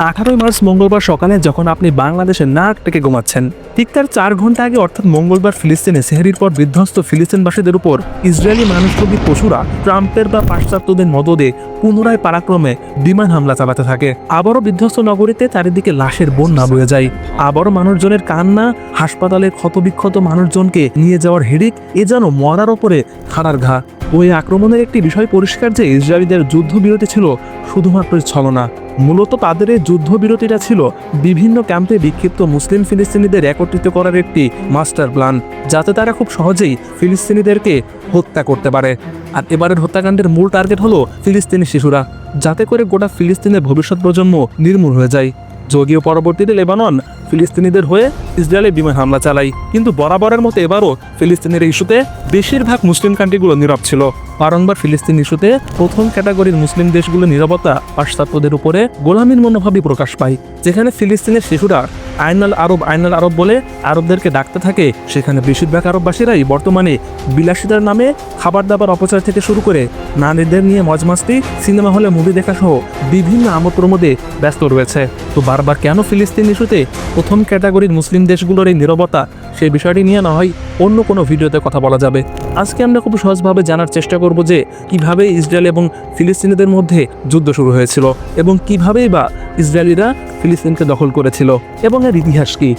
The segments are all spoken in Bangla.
আঠারোই মার্চ মঙ্গলবার সকালে যখন আপনি বাংলাদেশে নাক ডেকে ঘুমাচ্ছেন, ঠিক তার চার ঘণ্টা আগে অর্থাৎ মঙ্গলবার ফিলিস্তিনে সেহরির পর বিধ্বস্ত ফিলিস্তিনবাসীদের উপর ইসরায়েলি মানুষরোধী পশুরা ট্রাম্পের বা পাশ্চাত্যদের মদদে পুনরায় পারাক্রমে বিমান হামলা চালাতে থাকে। আবারও বিধ্বস্ত নগরীতে চারিদিকে লাশের বন্যা বয়ে যায়। আবারও মানুষজনের কান্না, হাসপাতালে ক্ষতবিক্ষত মানুষজনকে নিয়ে যাওয়ার হিড়িক, এ যেন মরার ওপরে খাড়ার ঘা। ওই আক্রমণের একটি বিষয় পরিষ্কার যে ইসরায়েলিদের যুদ্ধবিরতি ছিল শুধুমাত্র ছলনা। মূলত তাদের এই যুদ্ধবিরতিটা ছিল বিভিন্ন ক্যাম্পে বিক্ষিপ্ত মুসলিম ফিলিস্তিনিদের একত্রিত করার একটি মাস্টার প্ল্যান, যাতে তারা খুব সহজেই ফিলিস্তিনিদেরকে হত্যা করতে পারে। আর এবারের হত্যাকাণ্ডের মূল টার্গেট হলো ফিলিস্তিনি শিশুরা, যাতে করে গোটা ফিলিস্তিনের ভবিষ্যৎ প্রজন্ম নির্মূল হয়ে যায়। যদিও পরবর্তীতে লেবানন ফিলিস্তিনিদের হয়ে ইসরায়েলে বিমান হামলা চালায়। কিন্তু বরাবরের মতো এবারও ফিলিস্তিনের ইস্যুতে বেশিরভাগ মুসলিম কান্ট্রিগুলো নীরব ছিল। বারংবার ফিলিস্তিন ইস্যুতে প্রথম ক্যাটাগরির মুসলিম দেশগুলো নিরাপত্তা পাশ্চাত্যদের উপরে গোলামীর মনোভাবই প্রকাশ পায়। যেখানে ফিলিস্তিনের শিশুরা আইনাল আরব আইনাল আরব বলে আরবদেরকে ডাকতে থাকে, সেখানে বেশিরভাগ আরববাসীরাই বর্তমানে বিলাসিতার নামে খাবার দাবার অপচয় থেকে শুরু করে নারীদের নিয়ে মজমাস্তি, সিনেমা হলে মুভি দেখা সহ বিভিন্ন আমোদ প্রমোদে ব্যস্ত রয়েছে। তো বারবার কেন ফিলিস্তিন ইস্যুতে প্রথম ক্যাটাগরির মুসলিম দেশগুলোর এই নিরবতা, সেই বিষয়টি নিয়ে না হয় অন্য কোনো ভিডিওতে কথা বলা যাবে। আজকে আমরা খুব সহজভাবে জানার চেষ্টা করব যে, কীভাবে ইসরায়েল এবং ফিলিস্তিনিদের মধ্যে যুদ্ধ শুরু হয়েছিল এবং কিভাবেই বা ইসরায়েলিরা ফিলিস্তিনকে দখল করেছিল এবং এর ইতিহাস কি।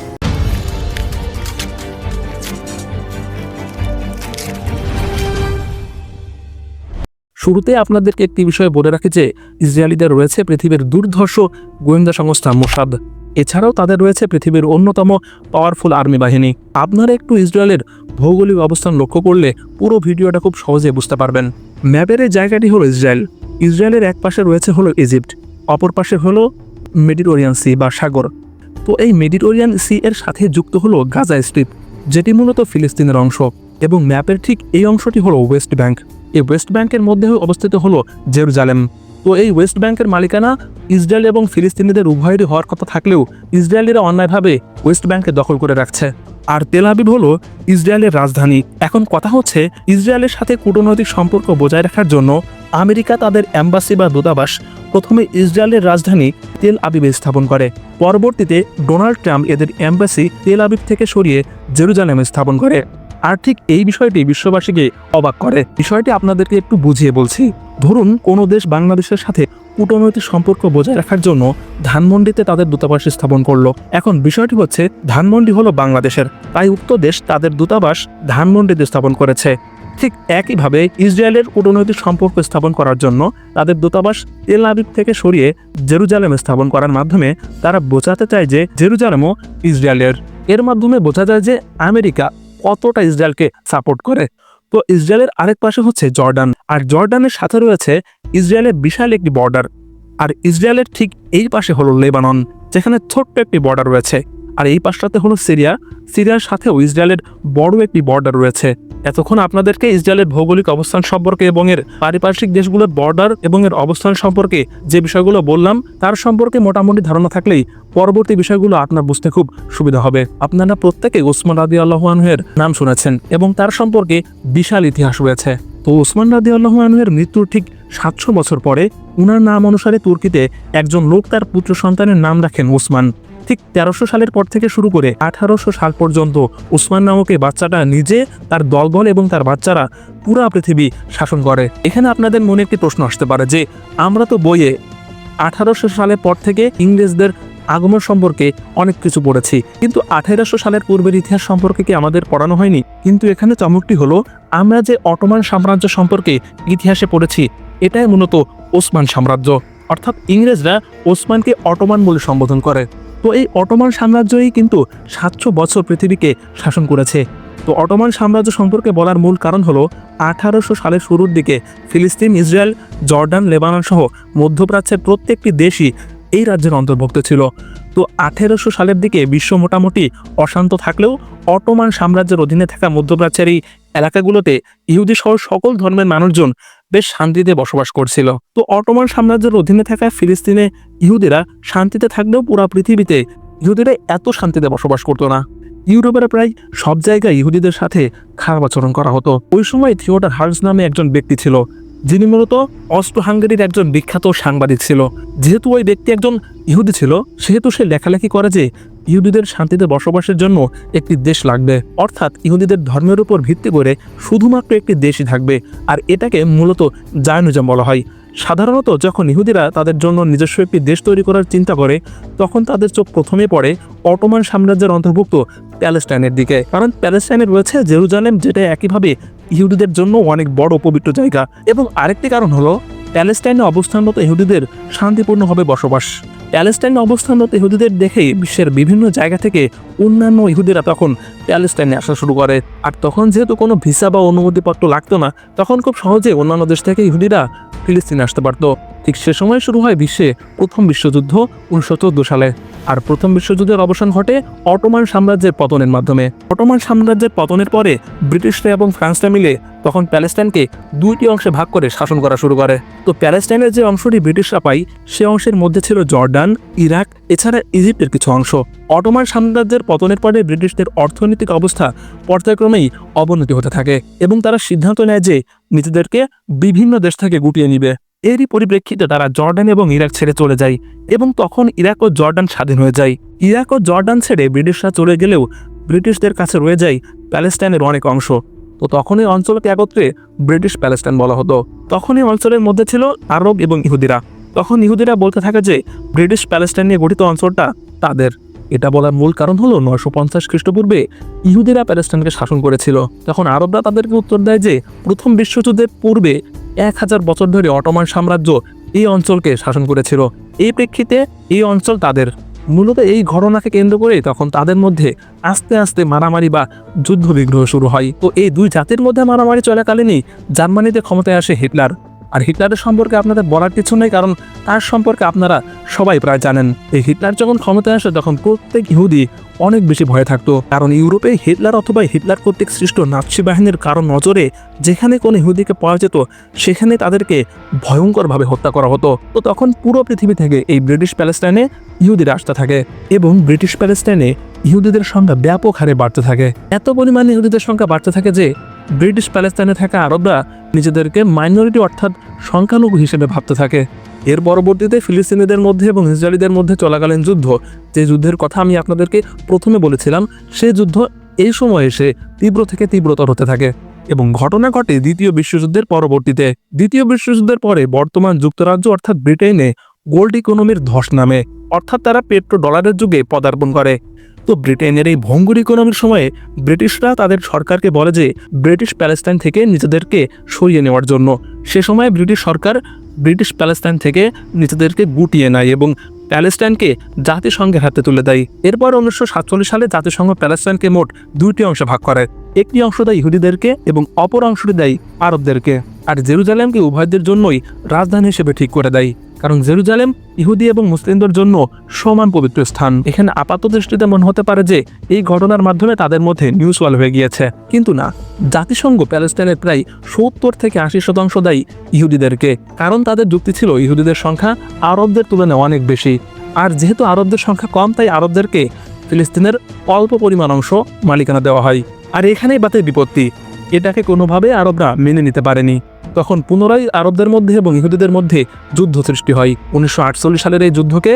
শুরুতে আপনাদেরকে একটি বিষয়ে বলে রাখি যে, ইসরায়েলিদের রয়েছে পৃথিবীর দুর্ধর্ষ গোয়েন্দা সংস্থা মোসাদ। এছাড়াও তাদের রয়েছে পৃথিবীর অন্যতম পাওয়ারফুল আর্মি বাহিনী। আপনারা একটু ইসরায়েলের ভৌগোলিক অবস্থান লক্ষ্য করলে পুরো ভিডিওটা খুব সহজে বুঝতে পারবেন। ম্যাপের এই জায়গাটি হলো ইসরায়েল। ইসরায়েলের এক পাশে রয়েছে হলো ইজিপ্ট, অপর পাশে হলো মেডিটোরিয়ান সি বা সাগর। তো এই মেডিটোরিয়ান সি এর সাথে যুক্ত হলো গাজা স্ট্রিপ, যেটি মূলত ফিলিস্তিনের অংশ, এবং ম্যাপের ঠিক এই অংশটি হলো ওয়েস্ট ব্যাংক। এই ওয়েস্ট ব্যাংকের মধ্যে অবস্থিত হলো জেরুজালেম। তো এই ওয়েস্ট ব্যাংকের মালিকানা ইসরায়েল এবং ফিলিস্তিনিদের উভয়েরই হওয়ার কথা থাকলেও ইসরায়েলিরা অন্যায়ভাবে ওয়েস্ট ব্যাংকে দখল করে রাখছে। আর তেল আবিব হলো ইসরায়েলের রাজধানী। এখন কথা হচ্ছে, ইসরায়েলের সাথে কূটনৈতিক সম্পর্ক বজায় রাখার জন্য আমেরিকা তাদের অ্যাম্বাসি বা দূতাবাস প্রথমে ইসরায়েলের রাজধানী তেল আবিবে স্থাপন করে। পরবর্তীতে ডোনাল্ড ট্রাম্প এদের অ্যাম্বাসি তেল আবিব থেকে সরিয়ে জেরুজালেমে স্থাপন করে। আর ঠিক এই বিষয়টি বিশ্ববাসীকে অবাক করে। বিষয়টি আপনাদেরকে একটু বুঝিয়ে বলছি। ধরুন, কোনো দেশ বাংলাদেশের সাথে কূটনৈতিক সম্পর্ক বজায় রাখার জন্য ধানমন্ডিতে তাদের দূতাবাস স্থাপন করল। এখন বিষয়টি হচ্ছে, ধানমন্ডি হলো বাংলাদেশের, তাই উক্ত দেশ তাদের দূতাবাস ধানমন্ডিতে স্থাপন করেছে। ঠিক একইভাবে ইসরায়েলের কূটনৈতিক সম্পর্ক স্থাপন করার জন্য তাদের দূতাবাস তেল আবিব থেকে সরিয়ে জেরুজালেমে স্থাপন করার মাধ্যমে তারা বোঝাতে চায় যে জেরুজালেমও ইসরায়েলের। এর মাধ্যমে বোঝা যায় যে আমেরিকা কতটা ইসরায়েলকে সাপোর্ট করে? তো ইসরায়েলের আরেক পাশে হচ্ছে জর্ডান। আর জর্ডানের সাথে রয়েছে ইসরায়েলের বিশাল একটি বর্ডার আর ইসরায়েলের ঠিক এই পাশে হলো লেবানন, যেখানে ছোট্ট একটি বর্ডার রয়েছে। আর এই পাশটাতে হলো সিরিয়া। সিরিয়ার সাথেও ইসরায়েলের বড় একটি বর্ডার রয়েছে। এতক্ষণ আপনাদেরকে ইসরায়েলের ভৌগোলিক অবস্থান সম্পর্কে এবং এর পারিপার্শ্বিক দেশগুলোর বর্ডার এবং এর অবস্থান সম্পর্কে যে বিষয়গুলো বললাম, তার সম্পর্কে মোটামুটি ধারণা থাকলেই পরবর্তী বিষয়গুলো আপনার বুঝতে খুব সুবিধা হবে। আপনারা প্রত্যেকে ওসমান রাদি আল্লাহানহের নাম শুনেছেন এবং তার সম্পর্কে বিশাল ইতিহাস রয়েছে। তো ওসমান রাদি আল্লাহানহের মৃত্যুর ঠিক সাতশো বছর পরে, উনার নাম অনুসারে তুর্কিতে একজন লোক তার পুত্র সন্তানের নাম রাখেন ওসমান। ঠিক তেরোশো সালের পর থেকে শুরু করে আঠারোশো সাল পর্যন্ত উসমান নামক বাচ্চাটা নিজে তার দলবল এবং তার বাচ্চারা পুরা পৃথিবী শাসন করে। এখানে আপনাদের মনে একটি প্রশ্ন আসতে পারে যে, আমরা তো বইয়ে আঠারোশো সালের পর থেকে ইংরেজদের আগমন সম্পর্কে অনেক কিছু পড়েছি, কিন্তু আঠেরোশো সালের পূর্বের ইতিহাস সম্পর্কে কি আমাদের পড়ানো হয়নি? কিন্তু এখানে চমকটি হলো, আমরা যে অটোমান সাম্রাজ্য সম্পর্কে ইতিহাসে পড়েছি, এটাই মূলত ওসমান সাম্রাজ্য। অর্থাৎ ইংরেজরা ওসমানকে অটোমান বলে সম্বোধন করে। তো এই অটোমান সাম্রাজ্যই কিন্তু সাতশো বছর পৃথিবীকে শাসন করেছে। তো অটোমান সাম্রাজ্য সম্পর্কে বলার মূল কারণ হলো আঠারোশো সালের শুরুর দিকে ফিলিস্তিন, ইসরায়েল, জর্ডান, লেবানন সহ মধ্যপ্রাচ্যের প্রত্যেকটি দেশই এই রাজ্যের অন্তর্ভুক্ত ছিল। তো আঠেরোশো সালের দিকে বিশ্ব মোটামুটি অশান্ত থাকলেও অটোমান সাম্রাজ্যের অধীনে থাকা মধ্যপ্রাচ্যের এই এলাকাগুলোতে ইহুদি সহ সকল ধর্মের মানুষজন বেশ শান্তিতে বসবাস করছিল। তো অটোমান সাম্রাজ্যের অধীনে থাকা ফিলিস্তিনে ইহুদিরা শান্তিতে থাকলেও পুরো পৃথিবীতে ইহুদিরা এত শান্তিতে বসবাস করতো না। ইউরোপের প্রায় সব জায়গায় ইহুদিদের সাথে খারাপ আচরণ করা হতো। ওই সময় থিওটার হার্স নামে একজন ব্যক্তি ছিল, যিনি মূলত অস্ট্রো হাঙ্গেরির একজন বিখ্যাত সাংবাদিক ছিল। যেহেতু ওই ব্যক্তি একজন ইহুদি ছিল, সেহেতু সে লেখালেখি করে যে ইহুদিদের শান্তিতে বসবাসের জন্য একটি দেশ লাগবে। অর্থাৎ ইহুদিদের ধর্মের উপর ভিত্তি করে শুধুমাত্র একটি দেশই থাকবে, আর এটাকে মূলত জায়নুজম বলা হয়। সাধারণত যখন ইহুদিরা তাদের জন্য নিজস্ব একটি দেশ তৈরি করার চিন্তা করে, তখন তাদের চোখ প্রথমে পড়ে অটোমান সাম্রাজ্যের অন্তর্ভুক্ত প্যালেস্টাইনের দিকে। কারণ প্যালেস্টাইনে রয়েছে জেরুজালেম, যেটা একইভাবে ইহুদিদের জন্য অনেক বড় পবিত্র জায়গা। এবং আরেকটি কারণ হলো, প্যালেস্টাইনে অবস্থানরত ইহুদিদের শান্তিপূর্ণভাবে বসবাস। প্যালেস্টাইনে অবস্থানরত ইহুদিদের দেখেই বিশ্বের বিভিন্ন জায়গা থেকে অন্যান্য ইহুদিরা তখন প্যালেস্টাইনে আসা শুরু করে। আর তখন যেহেতু কোনো ভিসা বা অনুমতিপত্র লাগতো না, তখন খুব সহজে অন্যান্য দেশ থেকে ইহুদিরা ফিলিস্তিনে আসতে পারত। ঠিক সে সময় শুরু হয় বিশ্বে প্রথম বিশ্বযুদ্ধ উনিশশো চোদ্দ সালে। আর প্রথম বিশ্বযুদ্ধের অবসান ঘটে অটোমান সাম্রাজ্যের পতনের মাধ্যমে। অটোমান সাম্রাজ্যের পতনের পরে ব্রিটিশরা এবং ফ্রান্সরা মিলে তখন প্যালেস্টাইনকে দুইটি অংশে ভাগ করে শাসন করা শুরু করে। তো প্যালেস্টাইনের যে অংশটি ব্রিটিশরা পায়, সে অংশের মধ্যে ছিল জর্ডান, ইরাক, এছাড়া ইজিপ্টের কিছু অংশ। অটোমান সাম্রাজ্যের পতনের পরে ব্রিটিশদের অর্থনৈতিক অবস্থা পর্যায়ক্রমেই অবনতি হতে থাকে এবং তারা সিদ্ধান্ত নেয় যে নিজেদেরকে বিভিন্ন দেশ থেকে গুটিয়ে নিবে। এরই পরিপ্রেক্ষিতে তারা জর্ডান এবং ইরাক ছেড়ে চলে যায় এবং তখন ইরাক ও জর্ডান স্বাধীন হয়ে যায়। ইরাক ও জর্ডান ছেড়ে ব্রিটিশরা চলে গেলেও ব্রিটিশদের কাছে রয়ে যায় প্যালেস্টাইনের অনেক অংশ। তো তখন এই অঞ্চলকে একত্রে ব্রিটিশ প্যালেস্টাইন বলা হতো। তখন এই অঞ্চলের মধ্যে ছিল আরব এবং ইহুদিরা। তখন ইহুদিরা বলতে থাকে যে, ব্রিটিশ প্যালেস্টাইন নিয়ে গঠিত অঞ্চলটা তাদের। এটা বলার মূল কারণ হলো নয়শো পঞ্চাশ খ্রিস্টপূর্বে ইহুদিরা প্যালেস্টাইনকে শাসন করেছিল। তখন আরবরা তাদেরকে উত্তর দেয় যে, প্রথম বিশ্বযুদ্ধের পূর্বে এক হাজার বছর ধরে অটোমান সাম্রাজ্য এই অঞ্চলকে শাসন করেছিল। এই প্রেক্ষিতে এই অঞ্চল তাদের। মূলত এই ঘটনাকে কেন্দ্র করে তখন তাদের মধ্যে আস্তে আস্তে মারামারি বা যুদ্ধ বিগ্রহ শুরু হয়। তো এই দুই জাতির মধ্যে মারামারি চলাকালীনই জার্মানিতে ক্ষমতায় আসে হিটলার। আর হিটলারের সম্পর্কে আপনাদের বলার কিছু নেই, কারণ তার সম্পর্কে আপনারা সবাই প্রায় জানেন। এই হিটলার যখন ক্ষমতায় আসে, তখন প্রত্যেক ইহুদি অনেক বেশি ভয়ে থাকতো। কারণ ইউরোপে হিটলার অথবা হিটলার কর্তৃক সৃষ্ট নাৎসি বাহিনীর কারণ নজরে যেখানে কোনো ইহুদিকে পাওয়া যেত, সেখানে তাদেরকে ভয়ঙ্করভাবে হত্যা করা হতো। তো তখন পুরো পৃথিবী থেকে এই ব্রিটিশ প্যালেস্টাইনে ইহুদিরা আসতে থাকে এবং ব্রিটিশ প্যালেস্টাইনে ইহুদিদের সংখ্যা ব্যাপক হারে বাড়তে থাকে। এত পরিমাণে ইহুদিদের সংখ্যা বাড়তে থাকে যে ব্রিটিশ প্যালেস্টাইনে থাকা আরবরা নিজেদেরকে মাইনরিটি অর্থাৎ সংখ্যালঘু হিসেবে ভাবতে থাকে। এর পরবর্তীতে ফিলিস্তিনিদের মধ্যে এবং ইসরায়েলিদের মধ্যে চলাকালীন যুদ্ধ, যে যুদ্ধের কথা আমি আপনাদেরকে প্রথমে বলেছিলাম, সে যুদ্ধ এই সময় এসে তীব্র থেকে তীব্রতর হতে থাকে এবং ঘটনা ঘটে দ্বিতীয় বিশ্বযুদ্ধের পরবর্তীতে। দ্বিতীয় বিশ্বযুদ্ধের পরে বর্তমান যুক্তরাজ্য অর্থাৎ ব্রিটেনে গোল্ড ইকোনমির ধস নামে, অর্থাৎ তারা পেট্রো ডলারের যুগে পদার্পণ করে। তো ব্রিটেনের এই ভঙ্গুর ইকোনমির সময়ে ব্রিটিশরা তাদের সরকারকে বলে যে ব্রিটিশ প্যালেস্তাইন থেকে নিজেদেরকে সরিয়ে নেওয়ার জন্য। সে সময় ব্রিটিশ সরকার ব্রিটিশ প্যালেস্তাইন থেকে নিজেদেরকে গুটিয়ে নেয় এবং প্যালেস্টাইনকে জাতিসংঘের হাতে তুলে দেয়। এরপর উনিশশো সাতচল্লিশ সালে জাতিসংঘ প্যালেস্টাইনকে মোট দুইটি অংশে ভাগ করে। একটি অংশ দেয় ইহুদিদেরকে এবং অপর অংশটি দেয় আরবদেরকে। আর জেরুজালেমকে উভয়দের জন্যই রাজধানী হিসেবে ঠিক করে দেয়। কারণ জেরুজালেম ইহুদি এবং মুসলিমদের জন্য সমান পবিত্র স্থান। এখানে আপাত দৃষ্টিতে মনে হতে পারে যে এই ঘটনার মাধ্যমে তাদের মধ্যে নিউজ ওয়াল হয়ে গিয়েছে। কিন্তু না, জাতিসংঘ প্যালেস্টাইনের প্রায় সত্তর থেকে আশি শতাংশ দেয় ইহুদিদেরকে, কারণ তাদের যুক্তি ছিল ইহুদিদের সংখ্যা আরবদের তুলনায় অনেক বেশি। আর যেহেতু আরবদের সংখ্যা কম, তাই আরবদেরকে ফিলিস্তিনের অল্প পরিমাণ অংশ মালিকানা দেওয়া হয়। আর এখানেই বাতের বিপত্তি। এটাকে কোনোভাবে আরবরা মেনে নিতে পারেনি। তখন পুনরায় আরবদের মধ্যে এবং ইহুদিদের মধ্যে যুদ্ধ সৃষ্টি হয়। উনিশশো আটচল্লিশ সালের এই যুদ্ধকে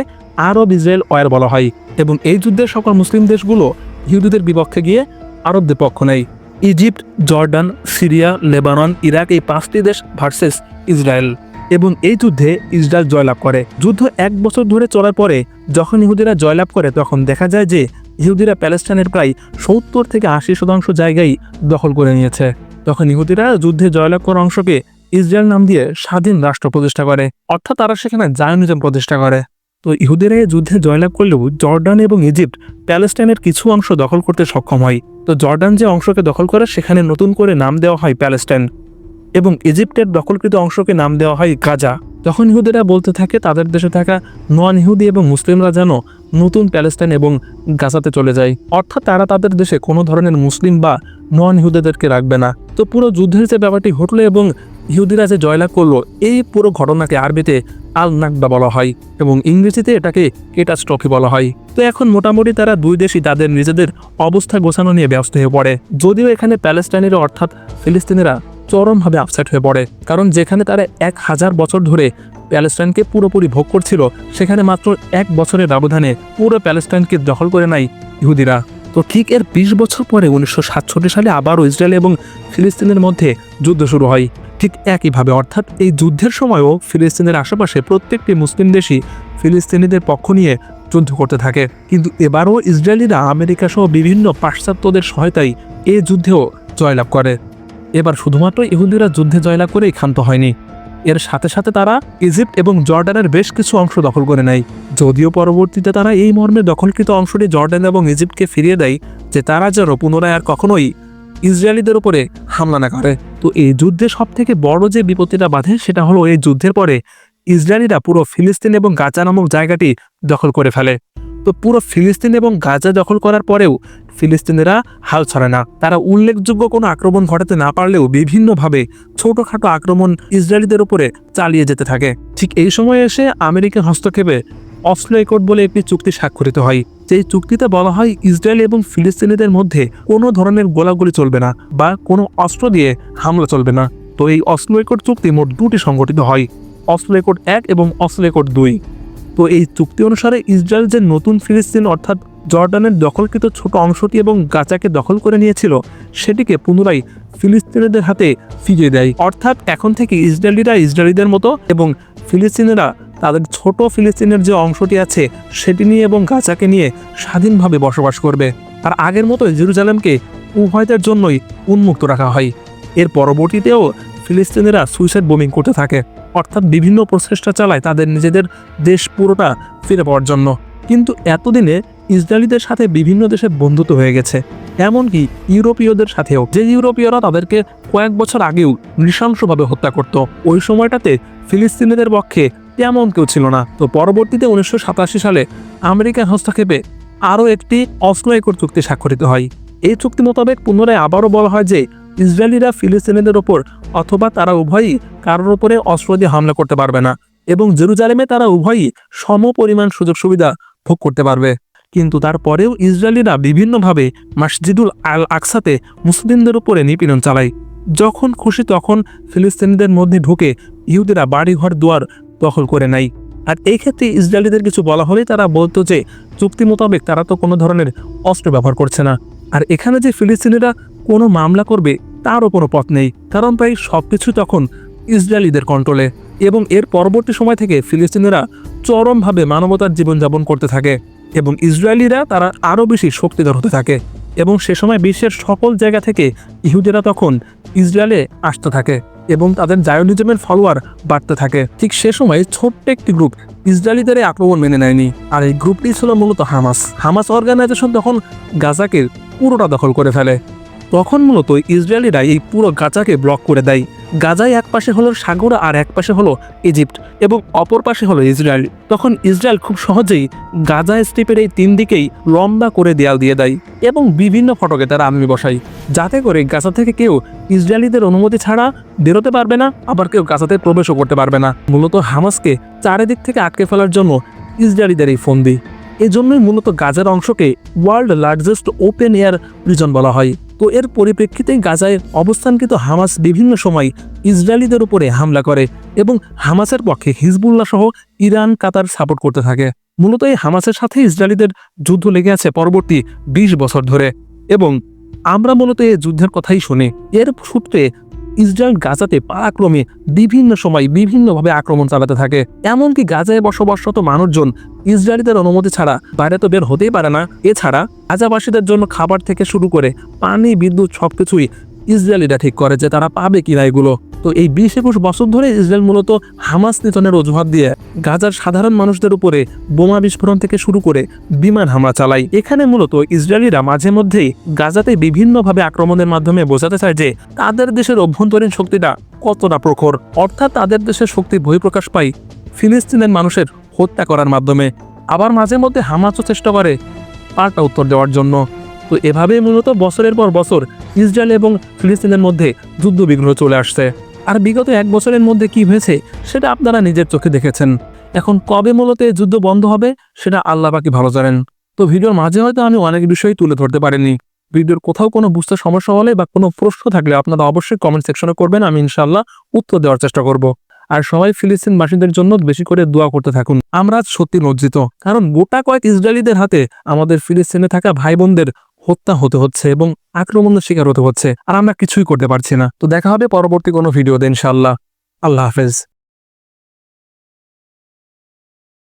আরব ইসরায়েল ওয়ার বলা হয় এবং এই যুদ্ধের সকল মুসলিম দেশগুলো ইহুদিদের বিপক্ষে গিয়ে আরবদের পক্ষ নেয়। Egypt, Jordan, Syria, Lebanon, Iraq এই পাঁচটি দেশ ভার্সেস ইসরায়েল এবং এই যুদ্ধে ইসরায়েল জয়লাভ করে। যুদ্ধ এক বছর ধরে চলার পরে যখন ইহুদিরা জয়লাভ করে, তখন দেখা যায় যে ইহুদিরা প্যালেস্টাইনের প্রায় সত্তর থেকে আশি শতাংশ জায়গায় দখল করে নিয়েছে। তখন ইহুদিরা যুদ্ধে জয়লাভ করা অংশকে ইসরায়েল নাম দিয়ে স্বাধীন রাষ্ট্র প্রতিষ্ঠা করে, অর্থাৎ তারা সেখানে জায়নিজম প্রতিষ্ঠা করে। তো ইহুদিরা এই যুদ্ধে জয়লাভ করলেও জর্ডান এবং ইজিপ্ট, প্যালেস্টাইনের কিছু অংশ দখল করতে সক্ষম হয়। তো জর্ডান যে অংশকে দখল করে, সেখানে নতুন করে নাম দেওয়া হয় প্যালেস্টাইন এবং ইজিপ্টের দখলকৃত অংশকে নাম দেওয়া হয় গাজা। তখন ইহুদিরা বলতে থাকে, তাদের দেশে থাকা নন ইহুদি এবং মুসলিমরা যেন নতুন প্যালেস্টাইন এবং গাজাতে চলে যায়। অর্থাৎ তারা তাদের দেশে কোনো ধরনের মুসলিম বা নন ইহুদিদেরকে রাখবে না। তো পুরো যুদ্ধের যে ব্যাপারটি ঘটলো এবং ইহুদিরা যে জয়লাভ করল, এই পুরো ঘটনাকে আরবিতে আল নাকবা বলা হয় এবং ইংরেজিতে এটাকে কেটাস্ট্রফি বলা হয়। তো এখন মোটামুটি তারা দুই দেশই তাদের নিজেদের অবস্থা গোছানো নিয়ে ব্যস্ত হয়ে পড়ে। যদিও এখানে প্যালেস্টাইনের অর্থাৎ ফিলিস্তিনিরা চরমভাবে আপসেট হয়ে পড়ে, কারণ যেখানে তারা এক হাজার বছর ধরে প্যালেস্টাইনকে পুরোপুরি ভোগ করছিল, সেখানে মাত্র এক বছরের ব্যবধানে পুরো প্যালেস্টাইনকে দখল করে নেয় ইহুদিরা। তো ঠিক এর বিশ বছর পরে উনিশশো সাতষট্টি সালে আবারও ইসরায়েল এবং ফিলিস্তিনের মধ্যে যুদ্ধ শুরু হয়। ঠিক একইভাবে অর্থাৎ এই যুদ্ধের সময়ও ফিলিস্তিনের আশেপাশে প্রত্যেকটি মুসলিম দেশই ফিলিস্তিনিদের পক্ষ নিয়ে যুদ্ধ করতে থাকে। কিন্তু এবারও ইসরায়েলিরা আমেরিকা সহ বিভিন্ন পাশ্চাত্যদের সহায়তায় এই যুদ্ধেও জয়লাভ করে। এবার শুধুমাত্র ইহুদিরা যুদ্ধে জয়লাভ করেই ক্ষান্ত হয়নি। এর সাথে সাথে তারা ইজিপ্ট এবং জর্ডানের বেশ কিছু অংশ দখল করে নেয়। যদিও পরবর্তীতে তারা এই মর্মে দখলকৃত অংশটি জর্ডান এবং ইজিপ্টকে ফিরিয়ে দেয়, যে তারা যেন পুনরায় আর কখনোই ইসরায়েলিদের উপরে হামলা না করে। তো এই যুদ্ধে সব থেকে বড় যে বিপত্তিটা বাঁধে, সেটা হলো এই যুদ্ধের পরে ইসরায়েলিরা পুরো ফিলিস্তিন এবং গাজা নামক জায়গাটি দখল করে ফেলে। তো পুরো ফিলিস্তিন এবং গাজা দখল করার পরেও ফিলিস্তিনিরা হাল ছাড়ে না। তারা উল্লেখযোগ্য কোনো আক্রমণ ঘটাতে না পারলেও বিভিন্নভাবে ছোটখাটো আক্রমণ ইসরায়েলিদের উপরে চালিয়ে যেতে থাকে। ঠিক এই সময় এসে আমেরিকার হস্তক্ষেপে অসলো একর্ড বলে একটি চুক্তি স্বাক্ষরিত হয়। যেই চুক্তিতে বলা হয়, ইসরায়েল এবং ফিলিস্তিনিদের মধ্যে কোনো ধরনের গোলাগুলি চলবে না বা কোনো অস্ত্র দিয়ে হামলা চলবে না। তো এই অসলো একর্ড চুক্তি মোট দুটি সংগঠিত হয়, অসলো একর্ড এক এবং অসলো একর্ড দুই। তো এই চুক্তি অনুসারে ইসরায়েল যে নতুন ফিলিস্তিন অর্থাৎ জর্ডানের দখলকৃত ছোট অংশটি এবং গাজাকে দখল করে নিয়েছিল, সেটিকে পুনরায় ফিলিস্তিনিদের হাতে ফিরিয়ে দেয়। অর্থাৎ এখন থেকে ইসরায়েলিরা ইসরায়েলিদের মতো এবং ফিলিস্তিনিরা তাদের ছোট ফিলিস্তিনের যে অংশটি আছে, সেটি নিয়ে এবং গাজাকে নিয়ে স্বাধীনভাবে বসবাস করবে। আর আগের মতো জেরুজালেমকে উভয়দের জন্যই উন্মুক্ত রাখা হয়। এর পরবর্তীতেও ফিলিস্তিনিরা সুইসাইড বোমিং করতে থাকে। অর্থাৎ বিভিন্ন প্রচেষ্টা চালায় তাদের নিজেদের দেশ পুরোটা ফিরে পাওয়ার জন্য। কিন্তু এতদিনে ইসরায়েলিদের সাথে বিভিন্ন দেশে বন্ধুত্ব হয়ে গেছে। এমনকি ইউরোপীয়দের সাথেও। যে ইউরোপীয়রা তাদেরকে কয়েক বছর আগেও নৃশংসভাবে হত্যা করত। ওই সময়টাতে ফিলিস্তিনিদের পক্ষে তেমন কেউ ছিল না। তো পরবর্তীতে উনিশশো সাতাশি সালে আমেরিকার হস্তক্ষেপে আরও একটি অস্ত্র একর চুক্তি স্বাক্ষরিত হয়। এই চুক্তি মোতাবেক পুনরায় আবারও বলা হয় যে ইসরায়েলিরা ফিলিস্তিনিদের ওপর অথবা তারা উভয়ই কারোর ওপরে অস্ত্র দিয়ে হামলা করতে পারবে না এবং জেরুজালেমে তারা উভয়ই সম পরিমাণ সুযোগ সুবিধা ভোগ করতে পারবে। কিন্তু তারপরেও ইসরায়েলিরা বিভিন্নভাবে মাসজিদুল আল আকসাতে মুসলিমদের উপরে নিপীড়ন চালায়। যখন খুশি তখন ফিলিস্তিনিদের মধ্যে ঢুকে ইহুদিরা বাড়িঘর, দুয়ার দখল করে নেয়। আর এই ক্ষেত্রে ইসরায়েলিদের কিছু বলা হলেই তারা বলতো যে, চুক্তি মোতাবেক তারা তো কোনো ধরনের অস্ত্র ব্যবহার করছে না। আর এখানে যে ফিলিস্তিনিরা কোনো মামলা করবে তারও কোনো পথ নেই, কারণ প্রায় সব কিছু তখন ইসরায়েলিদের কন্ট্রোলে এবং এর পরবর্তী সময় থেকে ফিলিস্তিনিরা চরমভাবে মানবতার জীবনযাপন করতে থাকে এবং ইসরায়েলিরা তারা আরও বেশি শক্তিধর হতে থাকে এবং সে সময় বিশ্বের সকল জায়গা থেকে ইহুদিরা তখন ইসরায়েলে আসতে থাকে এবং তাদের জায়োনিজমের ফলোয়ার বাড়তে থাকে। ঠিক সে সময় ছোট্ট একটি গ্রুপ ইসরায়েলিদের এই আক্রমণ মেনে নেয়নি আর এই গ্রুপটি ছিল মূলত হামাস। হামাস অর্গানাইজেশন তখন গাজাকে পুরোটা দখল করে ফেলে তখন মূলত ইসরায়েলিরা এই পুরো গাজাকে ব্লক করে দেয়। গাজায় এক পাশে হলো সাগর আর এক পাশে হলো ইজিপ্ট এবং অপর পাশে হলো ইসরায়েল। তখন ইসরায়েল খুব সহজেই গাজা স্ট্রিপের এই তিন দিকেই লম্বা করে দেয়াল দিয়ে দেয় এবং বিভিন্ন ফটকে তারা আর্মি বসায়। যাতে করে গাজা থেকে কেউ ইসরায়েলিদের অনুমতি ছাড়া বেরোতে পারবে না, আবার কেউ গাজাতে প্রবেশও করতে পারবে না। মূলত হামাসকে চারিদিক থেকে আটকে ফেলার জন্য ইসরায়েলিদের এই ফন্দি। এজন্যই মূলত গাজার অংশকে world largest open air prison বলা হয়। তো এর পরিপ্রেক্ষিতে গাজায় অবস্থানকৃত হামাস বিভিন্ন সময় ইসরায়েলিদের উপরে হামলা করে এবং হামাসের পক্ষে হিজবুল্লাহ সহ ইরান, কাতার সাপোর্ট করতে থাকে। মূলত এই হামাসের সাথে ইসরায়েলিদের যুদ্ধ লেগে আছে পরবর্তী ২০ বছর ধরে। এবং আমরা মূলত এই যুদ্ধের কথাই শুনি। এর সূত্রে ইসরায়েল গাজাতে পারাক্রমে বিভিন্ন সময় বিভিন্নভাবে আক্রমণ চালাতে থাকে। এমনকি গাজায় বসবাসরত মানুষজন ইসরায়েলিদের অনুমতি ছাড়া বাইরে তো বের হতেই পারে না। এছাড়া গাজাবাসীদের জন্য খাবার থেকে শুরু করে পানি, বিদ্যুৎ সবকিছুই ইসরায়েলিরা ঠিক করে যে তারা পাবে কিনা এগুলো। তো এই বিশ একুশ বছর ধরে ইসরায়েল মূলত হামাস নিতনের অজুহাত দিয়ে গাজার সাধারণ মানুষদের উপরে বোমা বিস্ফোরণ থেকে শুরু করে বিমান হামলা চালায়। এখানে মূলত ইসরায়েলিরা মাঝে মধ্যেই গাজাতে বিভিন্নভাবে আক্রমণের মাধ্যমে বোঝাতে চায় যে তাদের দেশের অভ্যন্তরীণ শক্তিটা কতটা প্রখর। অর্থাৎ তাদের দেশের শক্তি বহিঃপ্রকাশ পায় ফিলিস্তিনের মানুষের হত্যা করার মাধ্যমে। আবার মাঝে মধ্যে হামাসও চেষ্টা করে পাল্টা উত্তর দেওয়ার জন্য। তো এভাবেই মূলত বছরের পর বছর ইসরায়েল এবং ফিলিস্তিনের মধ্যে যুদ্ধ বিগ্রহ চলে আসছে। আর বিগত এক বছরের মধ্যে কি হয়েছে, সেটা আপনারা নিজের চোখে দেখেছেন। এখন কবে মূলত যুদ্ধ বন্ধ হবে, সেটা আল্লাহ বাকি ভালো জানেন। তো ভিডিওর মাঝে হয়তো আমি অনেক বিষয় তুলে ধরতে পারিনি। ভিডিওর কোথাও কোনো বুঝতে সমস্যা হলে বা কোনো প্রশ্ন থাকলে আপনারা অবশ্যই কমেন্ট সেকশনে করবেন, আমি ইনশাল্লাহ উত্তর দেওয়ার চেষ্টা করব। আর সবাই ফিলিস্তিন ফিলিস্তিনবাসীদের জন্য বেশি করে দোয়া করতে থাকুন। আমরা সত্যি লজ্জিত, কারণ গোটা কয়েক ইসরায়েলিদের হাতে আমাদের ফিলিস্তিনে থাকা ভাই বোনদের হত্যা হতে হচ্ছে এবং আক্রমণের শিকার হতে হচ্ছে, আর আমরা কিছুই করতে পারছি না। তো দেখা হবে পরবর্তী কোনো ভিডিওতে ইনশাল্লাহ আল্লাহ হাফেজ।